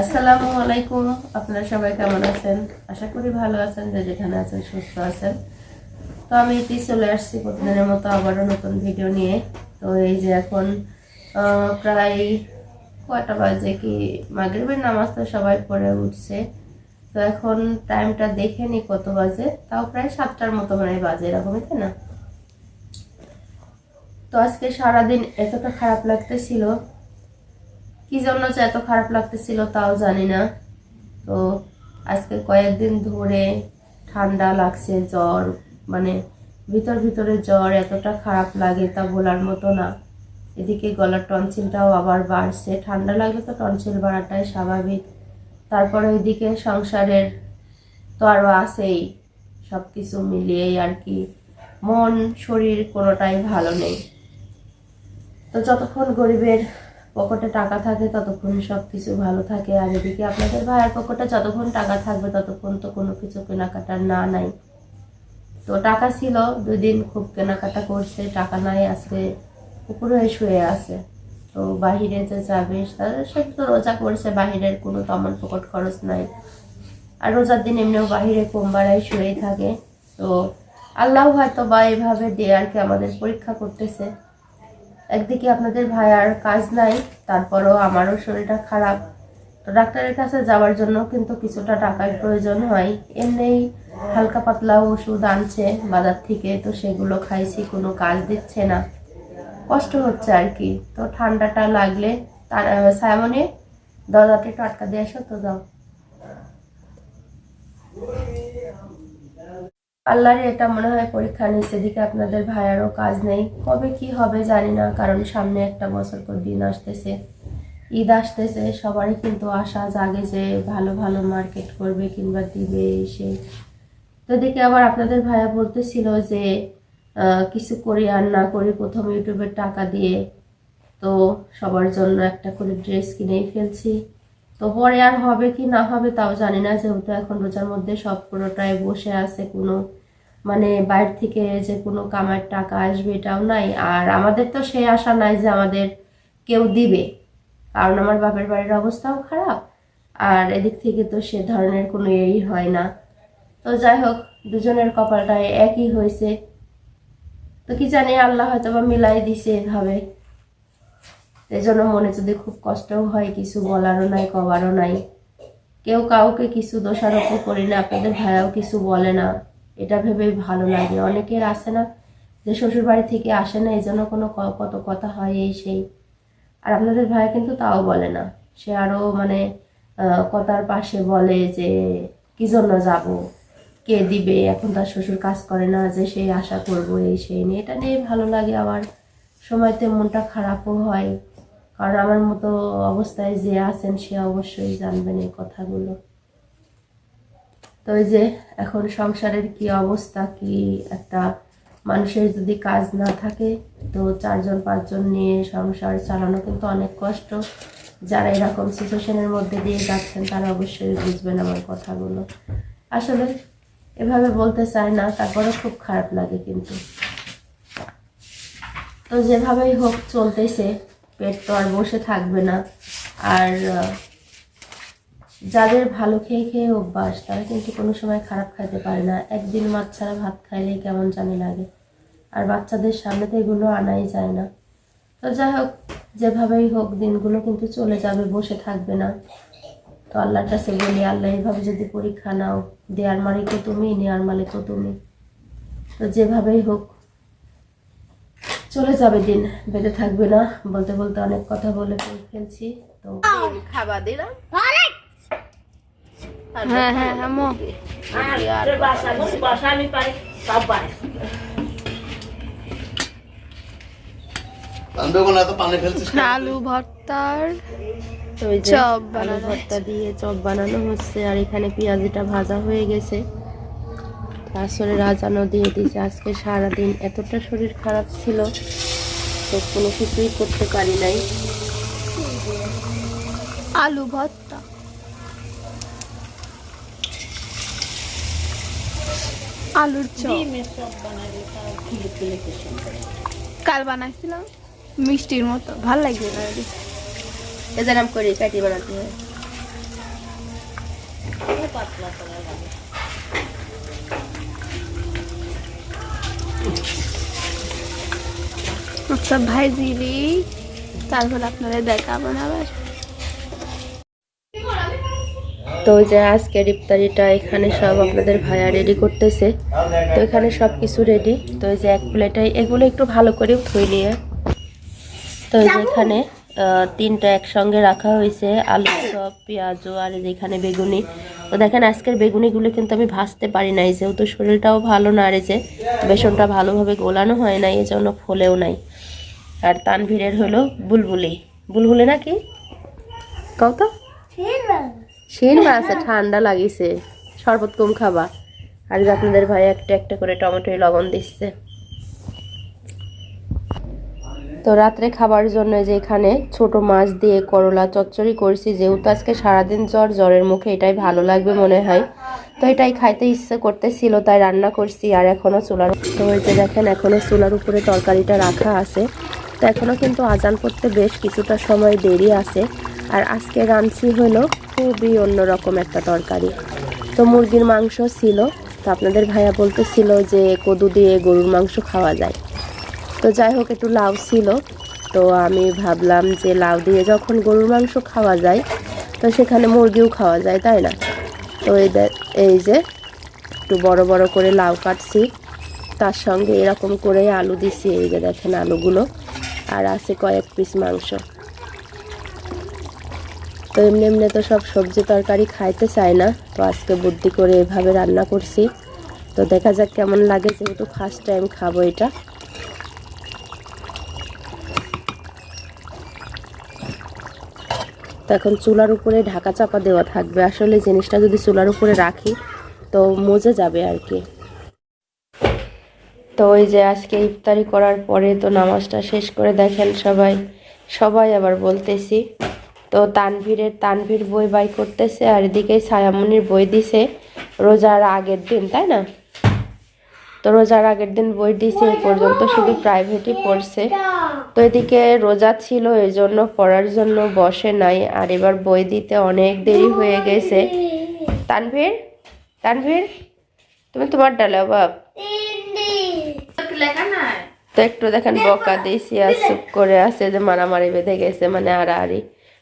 আসসালামু আলাইকুম। আপনারা সবাই কেমন আছেন? আশা করি ভালো আছেন, যে যেখানে আছেন সুস্থ আছেন। তো আমি এটি চলে আসছি প্রতিদিনের মতো আবারও নতুন ভিডিও নিয়ে। তো এই যে এখন প্রায় কয়টা বাজে কি? মাগরিবের নামাজ তো সবাই পড়ে উঠছে। তো এখন টাইমটা দেখে নি কত বাজে। তাও প্রায় সাতটার মতো মানে বাজে, এরকমই তাই না? তো আজকে সারাদিন এতটা খারাপ লাগতেছিল কি জন্য যে এত খারাপ লাগতেছিল তাও জানি না। তো আজকে কয়েকদিন ধরে ঠান্ডা লাগছে, জ্বর মানে ভিতর ভিতরে জ্বর এতটা খারাপ লাগে তা বলার মতো না। এদিকে গলার টনসিলটাও আবার বাড়ছে। ঠান্ডা লাগলে তো টনসিল বাড়াটাই স্বাভাবিক। তারপরে ওইদিকে সংসারের তো আরও আছেই সব কিছু মিলিয়েই আর কি। মন, শরীর কোনোটাই ভালো নেই। তো যতক্ষণ গরিবের পকেটে টাকা থাকে, ততক্ষণ সব কিছু ভালো থাকে। আর এদিকে আপনাদের ভাইয়ের পকেটে যতক্ষণ টাকা থাকবে, ততক্ষণ তো কোনো কিছু কেনাকাটার না নাই। তো টাকা ছিল, দুই দিন খুব কেনাকাটা করছে, টাকা নাই, আজকে উপরে শুয়ে আছে। তো বাহিরে যে যাবে তাদের সে তো রোজা করছে, বাহিরের কোনো তেমন পকেট খরচ নাই। আর রোজার দিন এমনিও বাহিরে কোমবারাই শুয়েই থাকে। তো আল্লাহ হয়তো বা এভাবে দিয়ে আর কি আমাদের পরীক্ষা করতেছে। একদিকে আপনাদের ভাইয়ার কাজ নাই, তারপরও আমারও শরীরটা খারাপ। ডাক্তারের কাছে যাওয়ার জন্য কিন্তু কিছুটা টাকার প্রয়োজন হয়। এমনিই হালকা পাতলা ওষুধ আনছে বাজার থেকে, তো সেগুলো খাইছি, কোনো কাজ দিচ্ছে না। কষ্ট হচ্ছে আর কি। তো ঠান্ডাটা লাগলে তার সায়ামনে দরজাটি টাটকা দিয়ে আসো তো দাও আল্লাহর এটা মনে হয় পরীক্ষা নিচ্ছে এদিকে আপনাদের ভাইয়ারও কাজ নেই। কবে কি হবে জানি না, কারণ সামনে একটা বছর পর দিন আসতেছে। ঈদ আসতেছে, সবারই কিন্তু আশা জাগে যে ভালো ভালো মার্কেট করবে কিংবা দিবে এসে। তো এদিকে আবার আপনাদের ভাইয়া বলতেছিল যে কিছু করি আর না করি, প্রথম ইউটিউবের টাকা দিয়ে। তো সবার জন্য একটা করে ড্রেস কিনেই ফেলছি। তো পরে আর হবে কি না হবে তাও জানি না, যেহেতু এখন রোজার মধ্যে সব পুরোটাই বসে আছে, কোনো মানে বাইরে থেকে যে কোনো কামার টাকা আসবে এটাও নাই। আর আমাদের তো সেই আশা নাই যে আমাদের কেউ দিবে, কারণ আমার বাপের বাড়ির অবস্থাও খারাপ, আর এদিক থেকে তো সে ধরনের কোনো এই হয় না। তো যাই হোক, দুজনের কপালটাই একই হয়েছে। তো কি জানি, আল্লাহ হয়তো বা মিলাই দিছে এভাবে। এই জন্য মনে যদি খুব কষ্টও হয়, কিছু বলারও নাই কবারও নাই। কেউ কাউকে কিছু দোষারোপ করি না, আপনাদের ভাইয়াও কিছু বলে না। এটা ভেবেই ভালো লাগে। অনেকের আসে না যে শ্বশুর বাড়ি থেকে আসে না এই জন্য কোনো কত কথা হয় এই সেই। আর আপনাদের ভাই কিন্তু তাও বলে না। সে আরও মানে কথার পাশে বলে যে, কি জন্য যাব? কে দিবে? এখন তার শ্বশুর কাজ করে না যে সেই আশা করব, এই সেই নিয়ে। এটা নিয়ে ভালো লাগে। আবার সময়তে মনটা খারাপও হয়। কারণ আমার মতো অবস্থায় যে আছেন, সে অবশ্যই জানবেন এই কথাগুলো। তো এই যে এখন সংসারের কি অবস্থা, কি একটা মানুষের যদি কাজ না থাকে, তো চারজন, পাঁচজন নিয়ে সংসার চালানো কিন্তু অনেক কষ্ট। যারা এরকম সিচুয়েশনের মধ্যে দিয়ে যাচ্ছেন, তারা অবশ্যই বুঝবেন আমার কথাগুলো। আসলে এভাবে বলতে চায় না তারপরে খুব খারাপ লাগে কিন্তু। তো যেভাবেই হোক চলতেছে পেট তো আর বসে থাকবে না। আর যাদের ভালো খেয়ে খেয়ে অভ্যাস, তারা কিন্তু কোনো সময় খারাপ খাইতে পারে না। একদিন মাছ ছাড়া ভাত খাইলেই কেমন জানি লাগে। আর বাচ্চাদের সামনে তো এগুলো আনাই যায় না। তো যাই হোক, যেভাবেই হোক, দিনগুলো কিন্তু চলে যাবে, বসে থাকবে না। তো আল্লাহর কাছে বলি, আল্লাহ এইভাবে যদি পরীক্ষা নাও, দেওয়ার মালিকও তুমি নেওয়ার মালিকও তুমি। তো যেভাবেই হোক চলে যাবে দিন। বেঁধে থাকবে না। বলতে বলতে অনেক কথা বলে ফেলছি। তো খাবার দিলাম। হ্যাঁ হ্যাঁ? আলু ভর্তার তো চপ বানানো ভর্তা দিয়ে চপ বানানো হচ্ছে আর এখানে পেঁয়াজিটা ভাজা হয়ে গেছে। আসলে রাজানো দিয়ে দিয়েছে। আজকে সারাদিন এতটা শরীর খারাপ ছিল তো কোনো কিছুই করতে পারি নাই। আলু ভর্তা। আলুর চপ। কাল বানাইছিলাম মিষ্টির মতো। ভালো লাগবে না এজারাম করি কাটি বানাতে হয়। আচ্ছা ভাইজিলি তারপর আপনাদের দেখাবো আবার? তো যে আজকের ইফতারিটা, এখানে সব আপনাদের ভাইয়া রেডি করতেছে। তো এখানে সব কিছু রেডি তো ওই যে এক প্লেটাই এগুলো একটু ভালো করে ধুই নিয়ে। তো এই যে এখানে তিনটা একসঙ্গে রাখা হয়েছে। আলু চপ পেঁয়াজও, আর এই এখানে বেগুনি। তো দেখেন আজকের বেগুনিগুলো কিন্তু আমি ভাজতে পারি নাই, যেহেতু শরীরটাও ভালো না, আর যে বেসনটা ভালোভাবে গোলানো হয় নাই জন্য ফোলেও নাই। আর তানভীরের হলো বুলবুলি। বুলবুলি নাকি? কত শিন আছে ঠান্ডা লাগিছে। শরবত কম খাবা। আর আপনাদের ভাই একটা একটা করে টমেটো লবণ দিচ্ছে। তো রাত্রে খাবার জন্য যে এখানে ছোট মাছ দিয়ে করলা চচ্চড়ি করছি, যেহেতু আজকে সারাদিন জ্বর, জ্বরের মুখে এটাই ভালো লাগবে মনে হয়। তো এটাই খাইতে ইচ্ছে করতেছিল, তাই রান্না করছি আর এখনও চুলার তো যে দেখেন এখনও চুলার উপরে তরকারিটা রাখা আছে। তো এখনও কিন্তু আজান করতে বেশ কিছুটা সময় দেরি আছে। আর আজকে রাঁধছি হলো খুবই অন্যরকম একটা তরকারি। তো মুরগির মাংস ছিল, তো আপনাদের ভাইয়া বলতেছিল যে কদু দিয়ে গরুর মাংস খাওয়া যায়। তো যাই হোক, একটু লাউ ছিল। তো আমি ভাবলাম যে লাউ দিয়ে যখন গরুর মাংস খাওয়া যায়, তো সেখানে মুরগিও খাওয়া যায়, তাই না? তো এই এই যে একটু বড় বড় করে লাউ কাটছি। তার সঙ্গে এরকম করে আলু দিছি, এই যে দেখেন আলুগুলো। আর আছে কয়েক পিস মাংস। তো এমনি এমনি তো সব সবজি তরকারি খাইতে চায় না। তো আজকে বুদ্ধি করে এভাবে রান্না করছি। তো দেখা যাক কেমন লাগে, যেহেতু ফার্স্ট টাইম খাব এটা। তো এখন চুলার উপরে ঢাকা চাপা দেওয়া থাকবে। আসলে জিনিসটা যদি চুলার উপরে রাখি, তো মজে যাবে আর কি। তো ওই যে আজকে ইফতারি করার পরে তো নামাজটা শেষ করে দেখেন সবাই। সবাই আবার বলতেছি, তো তানভীরের, তানভীর বই বাই করতেছে আর এদিকে ছায়ামনির বই দিছে। রোজার আগের দিন, তাই না? তো রোজার আগের দিন বই দিছে, এ পর্যন্ত শুধু প্রাইভেটই পড়ছে। তো এদিকে রোজা ছিল এই জন্য পড়ার জন্য বসে নাই। আর এবার বই দিতে অনেক দেরি হয়ে গেছে। তানভীর? তানভীর? তুমি তোমার ডালে বাপ তো একটু দেখেন, বকা দিয়েছি আর চুপ করে আছে যে মারামারি বেঁধে গেছে মানে আড়াআড়ি।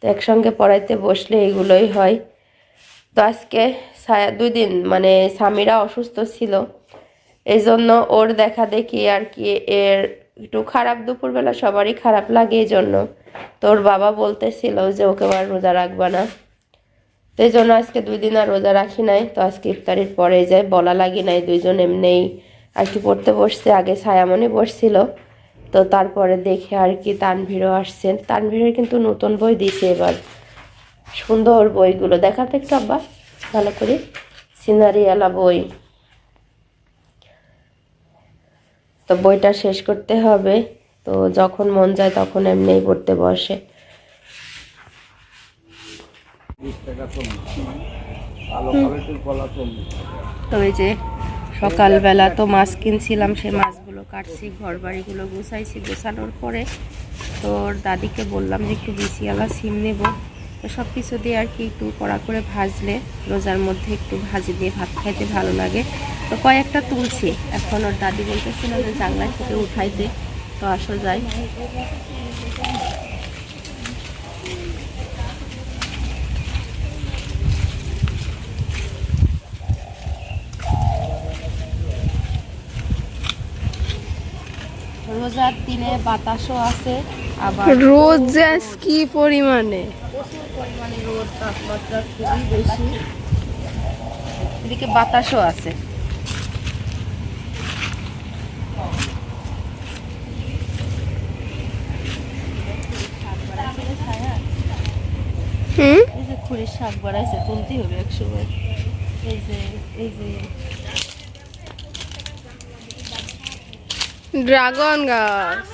তো একসঙ্গে পড়াইতে বসলে এগুলোই হয়। তো আজকে ছায়া, দুই দিন মানে স্বামীরা অসুস্থ ছিল। এই জন্য ওর দেখা দেখি আর কি এর একটু খারাপ দুপুরবেলা সবারই খারাপ লাগে এই জন্য। তোর বাবা বলতেছিল যে ওকে আর রোজা রাখবা না। তো এই জন্য আজকে দুই দিন আর রোজা রাখি নাই। তো আজকে ইফতারির পরে যায় বলা লাগি নাই, দুইজন এমনিই আর কি পড়তে বসছে। আগে ছায়ামণি বসছিল। তো তারপরে দেখে আর কি তানভীরও আসছেন। তানভীরের কিন্তু নতুন বই দিছে এবার। সুন্দর বইগুলো। দেখাতে একটু আব্বা, ভালো করে। সিনারিওয়ালা বই তো বইটা শেষ করতে হবে। তো যখন মন যায় তখন এমনিই পড়তে বসে। তো এই যে সকালবেলা তো মাছ কিনছিলাম সে মাছগুলো কাটছি ঘর বাড়িগুলো গুছাইছি গোছানোর পরে তো ওর দাদিকে বললাম যে একটু বিসিয়ালা সিম নেব। তো সব কিছু দিয়ে আর কি একটু কড়া করে ভাজলে, রোজার মধ্যে একটু ভাজি দিয়ে ভাত খাইতে ভালো লাগে। তো কয়েকটা তুলছি, এখন ওর দাদি বলতেছিল যে জানলা থেকে উঠাইতে, তো আসো যাই। রোজার দিনে বাতাসও আছে, আবার রোজ কি পরিমাণে? পরিমাণে রোদ তাপমাত্রা খুবই বেশি। এদিকে বাতাসও আছে। হুম? এই যে খুঁড়ির শাক বাড়াইছে তুলতেই হবে এই যে এই যে। ড্রাগন গাছ।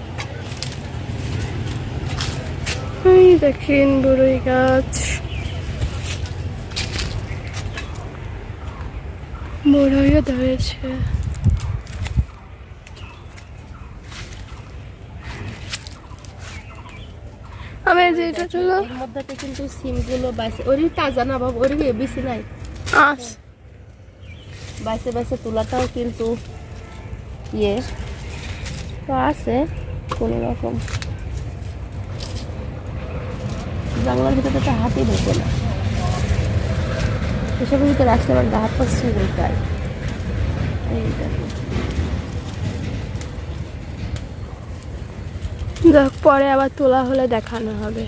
এই দেখেন বড়ই গাছ। বড়ইও ধরেছে। আমি যে এটা চলো এর মধ্যে কিন্তু সিমগুলো বাইসে ওরই তাজা না বাবা ওরই বেশি নাই আস। বাইসে বাইসে তোলাটাও কিন্তু ইয়ে তো আছে কোনো রকম বাংলার ভিতরে তো হাতই ঢোকে না। এসবের ভিতরে আসলে আমার গা হাত পা দেখ। পরে আবার তোলা হলে দেখানো হবে।